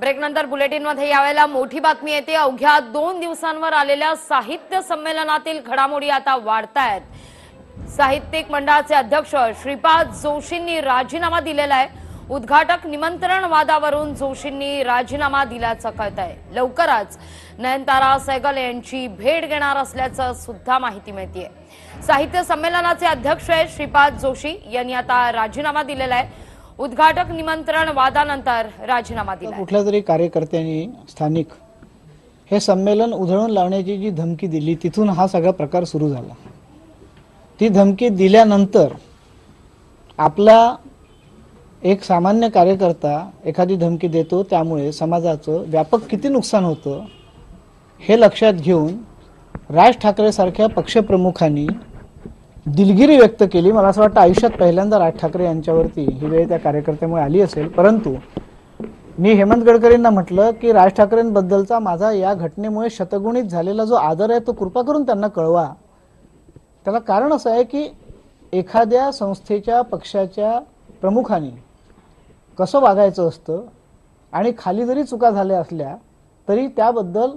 ब्रेकनंतर बुलेटिनमध्ये यावेळेला मोठी बातमी येते. अवघ्या दोन दिवसांवर आलेल्या साहित्य संमेलनातील घडामोडी आता वाढतायत. साहित्यिक मंडळाचे अध्यक्ष श्रीपाद जोशींनी राजीनामा दिलेला आहे. उद्घाटक निमंत्रण वादावरून जोशींनी राजीनामा दिल्याचं कळत आहे लवकरच नयनतारा सैगल यांची भेट घेणार असल्याचं सुद्धा माहिती मिळतीये. साहित्य संमेलनाचे अध्यक्ष श्रीपाद जोशी. यांनी आता राजीनामा दिलेला आहे. उद्घाटक निमंत्रण वादानंतर राजीनामा दिला कुठल्या तरी कार्यकर्त्यांनी स्थानिक हे संमेलन उधळून लावण्याची जी धमकी दिली तिथून हा सगळा प्रकार सुरू झाला. ती धमकी दिल्यानंतर आपला एक सामान्य कार्यकर्ता एखादी धमकी देतो त्यामुळे समाजाचं व्यापक किती नुकसान होतं हे लक्षात घेऊन राज ठाकरेसारख्या पक्षप्रमुखांनी दिलगिरी व्यक्त केली. मला असं वाटतं आयुष्यात पहिल्यांदा राज ठाकरे यांच्यावरती ही वेळ त्या कार्यकर्त्यामुळे आली असेल. परंतु मी हेमंत गडकरींना म्हटलं की राज ठाकरेंबद्दलचा माझा या घटनेमुळे शतगुणित झालेला जो आदर आहे तो कृपा करून त्यांना कळवा. त्याला कारण असं आहे की एखाद्या संस्थेच्या पक्षाच्या प्रमुखाने कसं वागायचं असतं आणि खाली जरी चुका झाल्या असल्या तरी त्याबद्दल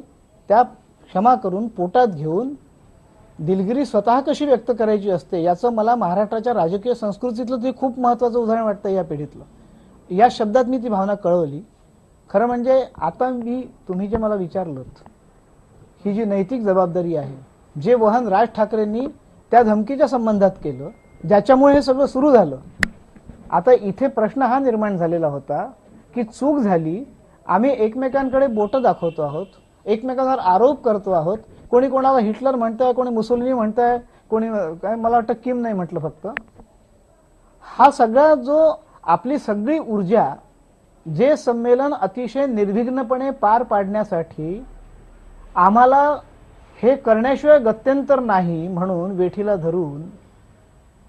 त्या क्षमा करून पोटात घेऊन दिलगिरी स्वतः कशी व्यक्त करायची असते याचं मला महाराष्ट्राच्या राजकीय संस्कृतीतलं ते खूप महत्त्वाचं उदाहरण वाटतं या पिढीतलं. या शब्दात मी ती भावना कळवली. खरं म्हणजे आता मी तुम्ही जे मला विचारलं ही जी नैतिक जबाबदारी आहे जे वहन राज ठाकरेंनी त्या धमकीच्या संबंधात केलं ज्याच्यामुळे हे सगळं सुरू झालं. आता इथे प्रश्न हा निर्माण झालेला होता की चूक झाली आम्ही एकमेकांकडे बोटं दाखवतो आहोत एकमेकांवर आरोप करतो आहोत कोणी कोणाला हिटलर म्हणताय कोणी मुसोलिनी म्हणताय कोणी काय मला वाटतं किम नाही म्हटलं फक्त. हा सगळा जो आपली सगळी ऊर्जा जे संमेलन अतिशय निर्विघ्नपणे पार पाडण्यासाठी आम्हाला हे करण्याशिवाय गत्यंतर नाही म्हणून वेठीला धरून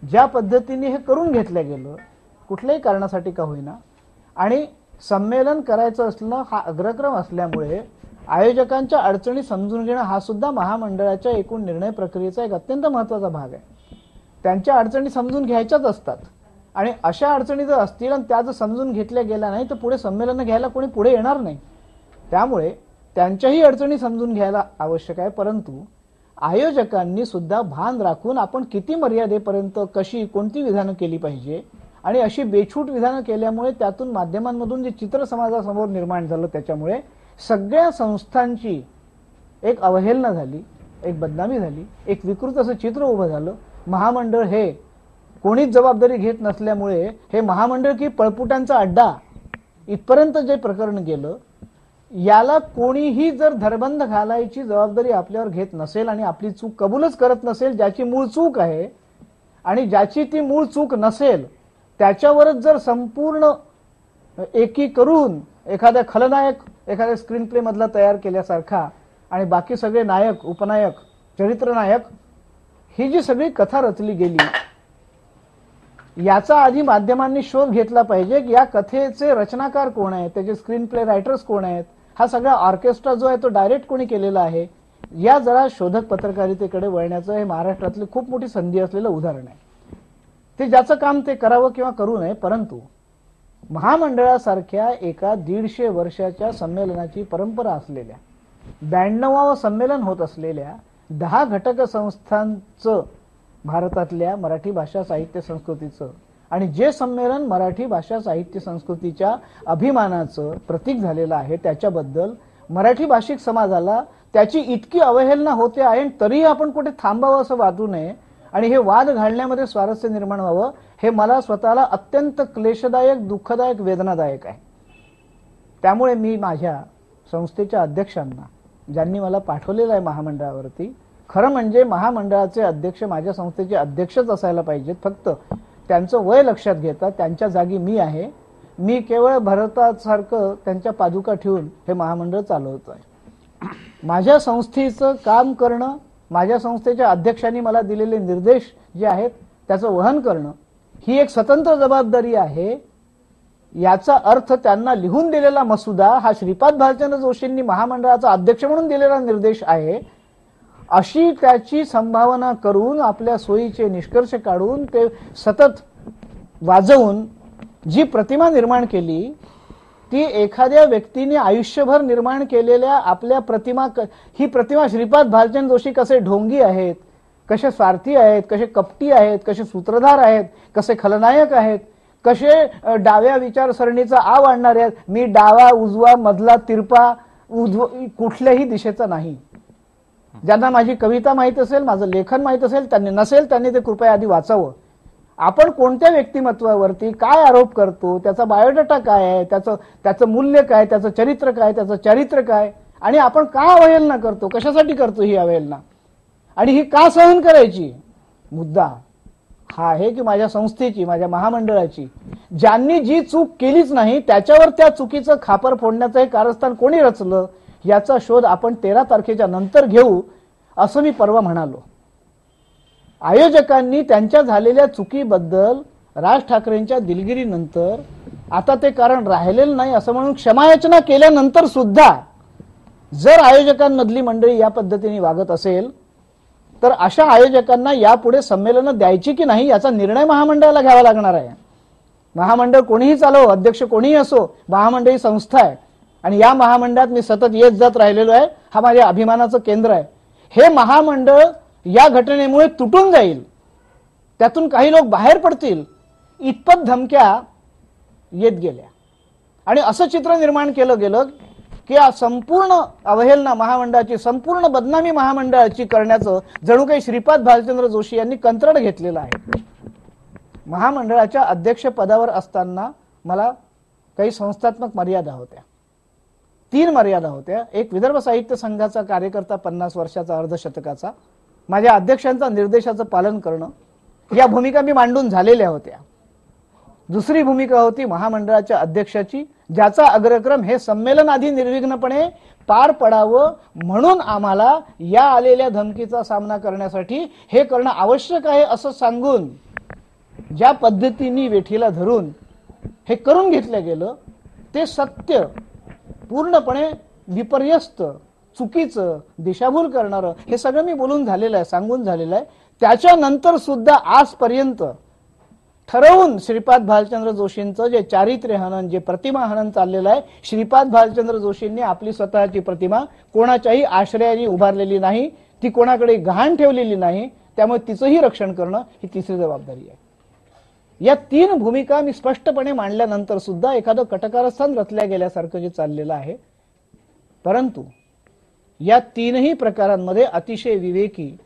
ज्या पद्धतीने हे करून घेतलं गेलं कुठल्याही कारणासाठी का होईना आणि संमेलन करायचं असणं हा अग्रक्रम असल्यामुळे आयोजकांच्या अडचणी समजून घेणं हा सुद्धा महामंडळाच्या एकूण निर्णय प्रक्रियेचा एक अत्यंत महत्त्वाचा भाग आहे. त्यांच्या अडचणी समजून घ्यायच्याच असतात. आणि अशा अडचणी जर असतील आणि त्या जर समजून घेतल्या गेल्या नाही तर पुढे संमेलन घ्यायला कोणी पुढे येणार नाही. त्यामुळे त्यांच्याही अडचणी समजून घ्यायला आवश्यक आहे. परंतु आयोजकांनी सुद्धा भान राखून आपण किती मर्यादेपर्यंत कशी कोणती विधानं केली पाहिजे आणि अशी बेछूट विधानं केल्यामुळे त्यातून माध्यमांमधून जे चित्र समाजासमोर निर्माण झालं त्याच्यामुळे सगळ्या संस्थांची एक अवहेलना झाली एक बदनामी झाली एक विकृत असं चित्र उभं झालं. महामंडळ हे कोणीच जबाबदारी घेत नसल्यामुळे हे महामंडळ की पळपुटांचा अड्डा इथपर्यंत जे प्रकरण गेलं याला कोणीही जर धरबंद घालायची जबाबदारी आपल्यावर घेत नसेल आणि आपली चूक कबूलच करत नसेल ज्याची मूळ चूक आहे आणि ज्याची ती मूळ चूक नसेल त्याच्यावरच जर संपूर्ण एकी करून एखाद्या खलनायक एखाद्या स्क्रीन प्ले मधला तयार केल्यासारखा आणि बाकी सगळे नायक उपनायक चरित्रनायक ही जी सगळी कथा रचली गेली याचा आधी माध्यमांनी शोध घेतला पाहिजे की या कथेचे रचनाकार कोण आहेत त्याचे स्क्रीन प्ले रायटर्स कोण आहेत हा सगळा ऑर्केस्ट्रा जो आहे तो डायरेक्ट कोणी केलेला आहे या जरा शोधक पत्रकारितेकडे वळण्याचं हे महाराष्ट्रातली खूप मोठी संधी असलेलं उदाहरण आहे. ते ज्याचं काम ते करावं किंवा करू नये परंतु महामंडळासारख्या एका दीडशे वर्षाच्या संमेलनाची परंपरा असलेल्या ब्याण्णवावं संमेलन होत असलेल्या दहा घटक संस्थांचं भारतातल्या मराठी भाषा साहित्य संस्कृतीचं आणि जे संमेलन मराठी भाषा साहित्य संस्कृतीच्या अभिमानाचं प्रतीक झालेलं आहे त्याच्याबद्दल मराठी भाषिक समाजाला त्याची इतकी अवहेलना होते आहे तरीही आपण कुठे थांबावं असं वाटू नये आणि हे वाद घालण्यामध्ये स्वारस्य निर्माण व्हावं हे मला स्वतःला अत्यंत क्लेशदायक दुःखदायक वेदनादायक आहे. त्यामुळे मी माझ्या संस्थेच्या अध्यक्षांना ज्यांनी मला पाठवलेलं आहे महामंडळावरती खरं म्हणजे महामंडळाचे अध्यक्ष माझ्या संस्थेचे अध्यक्षच असायला पाहिजेत फक्त. त्यांचं वय लक्षात घेता त्यांच्या जागी मी आहे. मी केवळ भरतासारखं त्यांच्या पादुका ठेवून हे महामंडळ चालवतो आहे माझ्या संस्थेचं काम करणं माझ्या संस्थेच्या अध्यक्षांनी मला दिलेले निर्देश जे आहेत त्याचं वहन करणं ही एक स्वतंत्र जबाबदारी आहे. याचा अर्थ त्यांना लिहून दिलेला मसुदा हा श्रीपाद भालचंद्र जोशींनी महामंडळाचा अध्यक्ष म्हणून दिलेला निर्देश आहे. अशी त्याची संभावना करून आपल्या सोयीचे निष्कर्ष काढून ते सतत वाजवून जी प्रतिमा निर्माण केली ती एखाद्या व्यक्तीने आयुष्यभर निर्माण केलेल्या आपल्या प्रतिमा क- ही प्रतिमा श्रीपाद भालचंद जोशी कसे ढोंगी आहेत कसे स्वार्थी आहेत कसे कपटी आहेत कसे सूत्रधार आहेत कसे खलनायक आहेत कसे डाव्या विचारसरणीचा आव आणणारे आहेत मी डावा उजवा मधला तिरपा उजव कुठल्याही दिशेचा नाही. ज्यांना माझी कविता माहीत असेल माझं लेखन माहीत असेल त्यांनी नसेल त्यांनी ते कृपया आधी वाचावं. आपण कोणत्या व्यक्तिमत्वावरती काय आरोप करतो? त्याचा बायोडाटा काय आहे? त्याचं त्याचं मूल्य काय? त्याचं चरित्र काय? त्याचं चरित्र काय? आणि आपण का अवहेलना करतो? कशासाठी करतो ही अवहेलना? आणि ही का सहन करायची? मुद्दा हा आहे की माझ्या संस्थेची माझ्या महामंडळाची. ज्यांनी जी चूक केलीच नाही त्याच्यावर त्या चुकीचं खापर फोडण्याचं हे कारस्थान कोणी रचलं याचा शोध आपण तेरा तारखेच्या नंतर घेऊ असं मी परवा म्हणालो. आयोजकांनी त्यांच्या झालेल्या चुकीबद्दल राज ठाकरेंच्या दिलगिरीनंतर आता ते कारण राहिलेलं नाही असं म्हणून क्षमायाचना केल्यानंतर सुद्धा जर आयोजकांमधली मंडळी या पद्धतीने वागत असेल तर अशा आयोजकांना यापुढे संमेलनं द्यायची की नाही याचा निर्णय महामंडळाला घ्यावा लागणार आहे. महामंडळ कोणीही चालव अध्यक्ष कोणीही असो महामंडळ ही संस्था आहे. आणि या महामंडळात मी सतत येत जात राहिलेलो आहे. हा माझ्या अभिमानाचं केंद्र आहे. हे महामंडळ या घटनेमुळे तुटून जाईल. त्यातून काही लोक बाहेर पडतील. इतपत धमक्या येत गेल्या. आणि असं चित्र निर्माण केलं गेलं की या संपूर्ण अवहेलना महामंडळाची संपूर्ण बदनामी महामंडळाची करण्याचं जणू काही श्रीपाद भालचंद्र जोशी यांनी कंत्राट घेतलेलं आहे. महामंडळाच्या अध्यक्षपदावर असताना मला काही संस्थात्मक मर्यादा होत्या. तीन मर्यादा होत्या. एक विदर्भ साहित्य संघाचा कार्यकर्ता पन्नास वर्षाचा अर्धशतकाचा. माझ्या अध्यक्षांचा निर्देशाचं पालन करणं या भूमिका मी मांडून झालेल्या होत्या. दुसरी भूमिका होती महामंडळाच्या अध्यक्षाची ज्याचा अग्रक्रम हे संमेलन आधी निर्विघ्नपणे पार पडावं म्हणून आम्हाला या आलेल्या धमकीचा सामना करण्यासाठी हे करणं आवश्यक आहे असं सांगून ज्या पद्धतीने वेठीला धरून हे करून घेतलं गेलं ते सत्य पूर्णपणे विपर्यस्त चुकीचं दिशाभूल करणारं हे सगळं मी बोलून झालेलं आहे सांगून झालेलं आहे. त्याच्यानंतर सुद्धा आजपर्यंत ठरवून श्रीपाद भालचंद्र जोशींचं जे चारित्र्य हनन जे प्रतिमा हनन चाललेलं आहे श्रीपाद भालचंद्र जोशींनी आपली स्वतःची प्रतिमा कोणाच्याही आश्रयाने उभारलेली नाही ती कोणाकडे गहाण ठेवलेली नाही त्यामुळे तिचंही रक्षण करणं ही तिसरी जबाबदारी आहे. या तीन भूमिका मी स्पष्टपणे मांडल्यानंतर सुद्धा एखादं कटकारस्थान रचल्या गेल्यासारखं जे चाललेलं आहे परंतु या तीनही प्रकारांमध्ये अतिशय विवेकी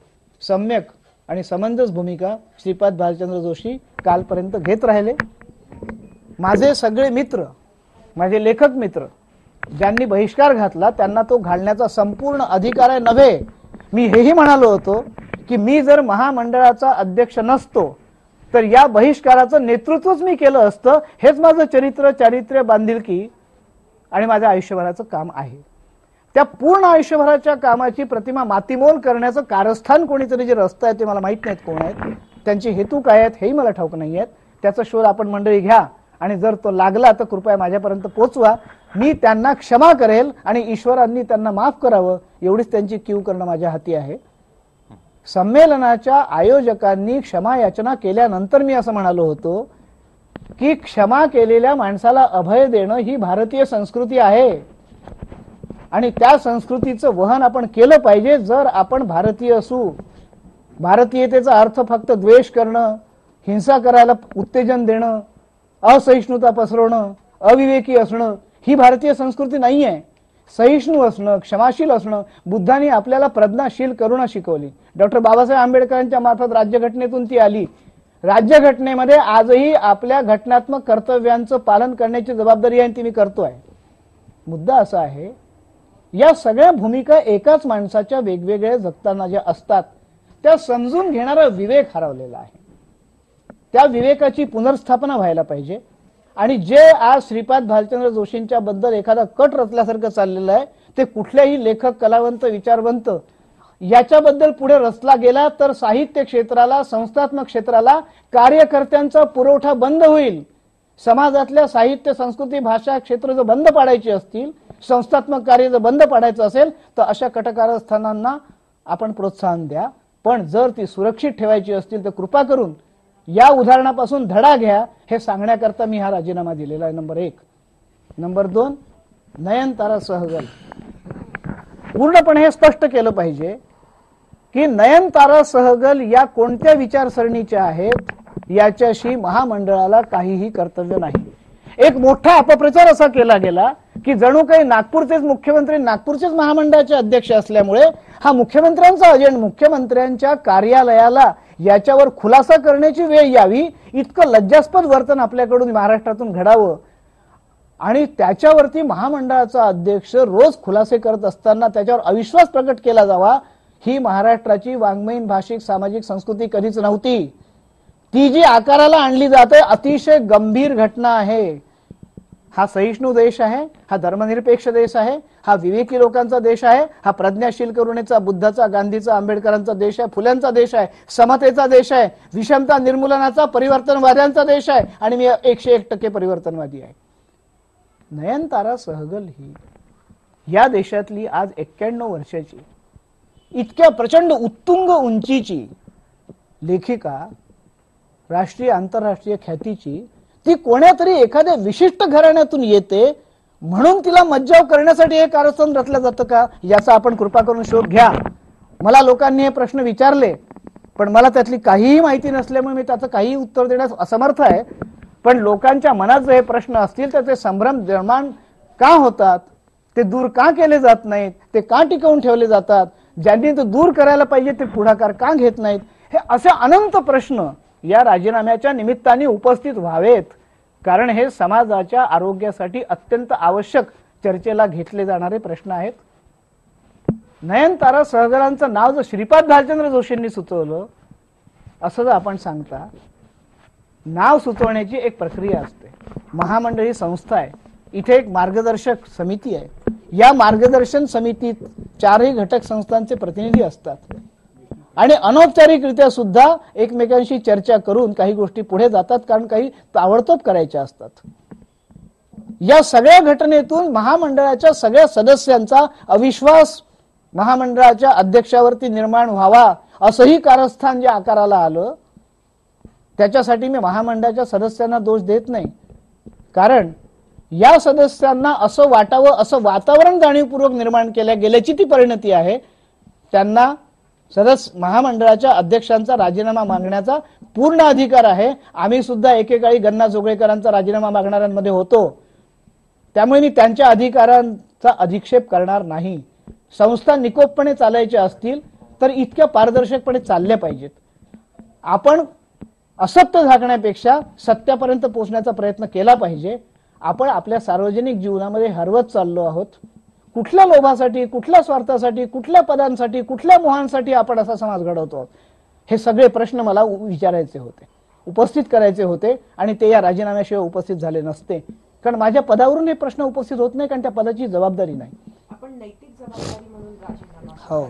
सम्यक आणि समंजस भूमिका श्रीपाद भालचंद्र जोशी कालपर्यंत घेत राहिले. माझे सगळे मित्र माझे लेखक मित्र ज्यांनी बहिष्कार घातला त्यांना तो घालण्याचा संपूर्ण अधिकार आहे नव्हे. मी हेही म्हणालो होतो की मी जर महामंडळाचा अध्यक्ष नसतो तर या बहिष्काराचं नेतृत्वच मी केलं असतं. हेच माझं चरित्र चारित्र्य बांधिलकी आणि माझ्या आयुष्यभराचं काम आहे. त्या पूर्ण आयुष्यभराच्या कामाची प्रतिमा मातीमोल करण्याचं कारस्थान कोणीतरी जे रस्ता आहे ते मला माहीत नाहीत कोण आहेत. त्यांचे हेतू काय आहेत हेही मला ठाऊक नाही आहेत. त्याचा शोध आपण मंडळी घ्या आणि जर तो लागला तर कृपया माझ्यापर्यंत पोचवा. मी त्यांना क्षमा करेल आणि ईश्वरांनी त्यांना माफ करावं एवढीच त्यांची क्यू करणं माझ्या हाती आहे. संमेलनाच्या आयोजकांनी क्षमा याचना केल्यानंतर मी असं म्हणालो होतो की क्षमा केलेल्या माणसाला अभय देणं ही भारतीय संस्कृती आहे. आणि त्या संस्कृतीचं वहन आपण केलं पाहिजे जर आपण भारतीय असू भारतीयतेचा अर्थ फक्त द्वेष करणं हिंसा करायला उत्तेजन देणं असहिष्णुता पसरवणं अविवेकी असणं ही भारतीय संस्कृती नाही आहे सहिष्णू असणं क्षमाशील असणं बुद्धांनी आपल्याला प्रज्ञाशील करुणा शिकवली. डॉक्टर बाबासाहेब आंबेडकरांच्या मार्फत राज्यघटनेतून ती आली. राज्यघटनेमध्ये आजही आपल्या घटनात्मक कर्तव्यांचं पालन करण्याची जबाबदारी आहे आणि ती मी करतो आहे मुद्दा असा आहे या सगळ्या भूमिका एकाच माणसाच्या वेगवेगळ्या जगताना ज्या असतात त्या समजून घेणारा विवेक हरवलेला आहे. त्या विवेकाची पुनर्स्थापना व्हायला पाहिजे. आणि जे आज श्रीपाद भालचंद्र जोशींच्या बद्दल एखादा कट रचल्यासारखं चाललेलं आहे ते कुठल्याही लेखक कलावंत विचारवंत याच्याबद्दल पुढे रचला गेला तर साहित्य क्षेत्राला संस्थात्मक क्षेत्राला कार्यकर्त्यांचा पुरवठा बंद होईल. समाजातल्या साहित्य संस्कृती भाषा क्षेत्र जर बंद पाडायची असतील संस्थात्मक कार्य जर बंद पाडायचं असेल तर अशा कटकारस्थानांना आपण प्रोत्साहन द्या. पण जर ती सुरक्षित ठेवायची असतील तर कृपा करून या उदाहरणापासून धडा घ्या. हे सांगण्याकरता मी हा राजीनामा दिलेला आहे. नंबर एक. नंबर दोन नयनतारा सहगल. पूर्णपणे हे स्पष्ट केलं पाहिजे की नयनतारा सहगल या कोणत्या विचारसरणीच्या आहेत याच्याशी महामंडळाला काहीही कर्तव्य नाही. एक मोठा अपप्रचार असा केला गेला की जणू काही नागपूरचेच मुख्यमंत्री नागपूरचेच महामंडळाचे अध्यक्ष असल्यामुळे हा मुख्यमंत्र्यांचा एजंट मुख्यमंत्र्यांच्या कार्यालयाला याच्यावर खुलासा करण्याची वेळ यावी इतकं लज्जास्पद वर्तन आपल्याकडून महाराष्ट्रातून घडावं. आणि त्याच्यावरती महामंडळाचा अध्यक्ष रोज खुलासे करत असताना त्याच्यावर अविश्वास प्रकट केला जावा ही महाराष्ट्राची वाङ्मयीन भाषिक सामाजिक संस्कृती कधीच नव्हती. ती जी आकाराला आणली जाते अतिशय गंभीर घटना आहे. हा सहिष्णू देश आहे हा धर्मनिरपेक्ष देश आहे हा विवेकी लोकांचा देश आहे हा प्रज्ञाशील करुणेचा बुद्धाचा गांधीचा आंबेडकरांचा देश आहे फुल्यांचा देश आहे समतेचा देश आहे विषमता निर्मूलनाचा परिवर्तनवाद्यांचा देश आहे आणि मी एकशे एक टक्के परिवर्तनवादी आहे. नयनतारा सहगल ही. या देशातली आज एक्क्याण्णव वर्षाची इतक्या प्रचंड उत्तुंग उंचीची लेखिका राष्ट्रीय आंतरराष्ट्रीय ख्यातीची ती कोण्यातरी एखाद्या विशिष्ट घराण्यातून येते म्हणून तिला मज्जाव करण्यासाठी हे कारस्थान रचलं जातं का? याचा आपण कृपा करून शोध घ्या. मला लोकांनी हे प्रश्न विचारले पण मला त्यातली काहीही माहिती नसल्यामुळे मी त्याचं काहीही उत्तर देण्यास असमर्थ आहे. पण लोकांच्या मनात जे हे प्रश्न असतील त्याचे संभ्रम निर्माण का होतात? ते दूर का केले जात नाहीत? ते का टिकवून ठेवले जातात? ज्यांनी ते दूर करायला पाहिजे ते पुढाकार का घेत नाहीत? हे असे अनंत प्रश्न या राजीनाम्याच्या निमित्ताने उपस्थित व्हावेत. कारण हे समाजाच्या आरोग्यासाठी अत्यंत आवश्यक चर्चेला घेतले जाणारे प्रश्न आहेत. नयनतारा सहगरांचं नाव जर श्रीपाद भालचंद्र जोशींनी सुचवलं असं जर आपण सांगता नाव सुचवण्याची एक प्रक्रिया असते. महामंडळ ही संस्था आहे. इथे एक मार्गदर्शक समिती आहे. या मार्गदर्शन समितीत चारही घटक संस्थांचे प्रतिनिधी असतात. आणि अनौपचारिकरित्या सुद्धा एकमेकांशी चर्चा करून काही गोष्टी पुढे जातात कारण काही ताबडतोब करायच्या असतात. या सगळ्या घटनेतून महामंडळाच्या सगळ्या सदस्यांचा अविश्वास महामंडळाच्या अध्यक्षावरती निर्माण व्हावा असंही कारस्थान जे आकाराला आलं त्याच्यासाठी मी महामंडळाच्या सदस्यांना दोष देत नाही. कारण या सदस्यांना असं वाटावं असं वातावरण जाणीवपूर्वक निर्माण केल्या गेल्याची ती परिणती आहे. त्यांना सदस्य महामंडळाच्या अध्यक्षांचा राजीनामा मागण्याचा पूर्ण अधिकार आहे. आम्ही सुद्धा एकेकाळी गन्ना जोगळेकरांचा राजीनामा मागणाऱ्यांमध्ये होतो. त्यामुळे मी त्यांच्या अधिकारांचा अधिक्षेप करणार नाही. संस्था निकोपपणे चालायच्या असतील तर इतक्या पारदर्शकपणे चालल्या पाहिजेत. आपण असत्य झाकण्यापेक्षा सत्यापर्यंत पोहोचण्याचा प्रयत्न केला पाहिजे. आपण आपल्या सार्वजनिक जीवनामध्ये हरवत चाललो आहोत. कुठल्या लोभासाठी कुठल्या स्वार्थासाठी कुठल्या पदांसाठी कुठल्या मोहांसाठी आपण असा समाज घडवतो? हे सगळे प्रश्न मला विचारायचे होते. उपस्थित करायचे होते आणि ते या राजीनाम्याशिवाय उपस्थित झाले नसते. कारण माझ्या पदावरून हे प्रश्न उपस्थित होत नाही कारण त्या पदाची जबाबदारी नाही. आपण नैतिक जबाबदारी म्हणून हो.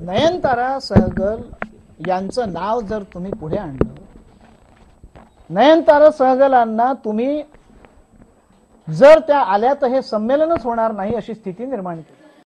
नयनतारा सहगल यांचं नाव जर तुम्ही पुढे आणलं नयनतारा सहगलांना तुम्ही जर त्या आल्या तर हे संमेलनच होणार नाही अशी स्थिती निर्माण केली.